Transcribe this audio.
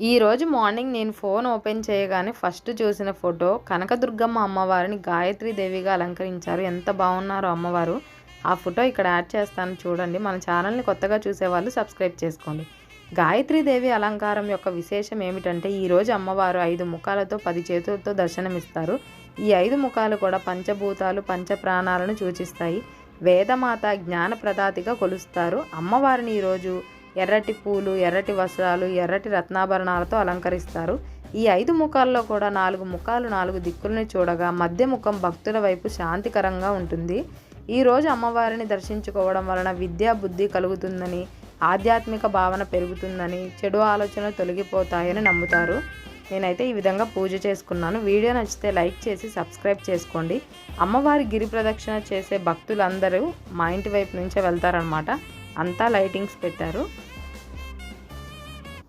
ఈరోజు మార్నింగ్ నేను phone open చేయగానే ఫస్ట్ చూసిన ఫోటో కనకదుర్గమ్మ అమ్మవారిని దేవిగా అలంకరించారు. ఎంత బాగున్నారో అమ్మవారు. ఆ ఫోటో ఇక్కడ యాడ్ చేస్తాను చూడండి. మన ఛానల్ని కొత్తగా చూసేవాళ్ళు సబ్స్క్రైబ్ చేసుకోండి. దేవి అలంకారం యొక్క విశేషం ఏమిటంటే ఈరోజు అమ్మవారు ఐదు ముఖాలతో పది చేతులతో దర్శనమిస్తారు. ఈ ఐదు ముఖాలు కూడా పంచభూతాలు పంచ ప్రాణాలను సూచిస్తాయి. వేదమాత జ్ఞానప్రదాతిగా కొలుస్తారు. అమ్మవారిని ఈరోజు ఎర్రటి పూలు ఎర్రటి వస్త్రాలు ఎర్రటి రత్నాభరణాలతో అలంకరిస్తారు. ఈ ఐదు ముఖాల్లో కూడా నాలుగు ముఖాలు నాలుగు దిక్కుల్ని చూడగా మధ్య ముఖం భక్తుల వైపు శాంతికరంగా ఉంటుంది. ఈరోజు అమ్మవారిని దర్శించుకోవడం వలన విద్యా బుద్ధి కలుగుతుందని ఆధ్యాత్మిక భావన పెరుగుతుందని చెడు ఆలోచనలు తొలగిపోతాయని నమ్ముతారు. నేనైతే ఈ విధంగా పూజ చేసుకున్నాను. వీడియో నచ్చితే లైక్ చేసి సబ్స్క్రైబ్ చేసుకోండి. అమ్మవారి గిరి ప్రదక్షిణ చేసే భక్తులందరూ మా ఇంటి వైపు నుంచే వెళ్తారనమాట అంతా లైటింగ్స్ పెట్టారు.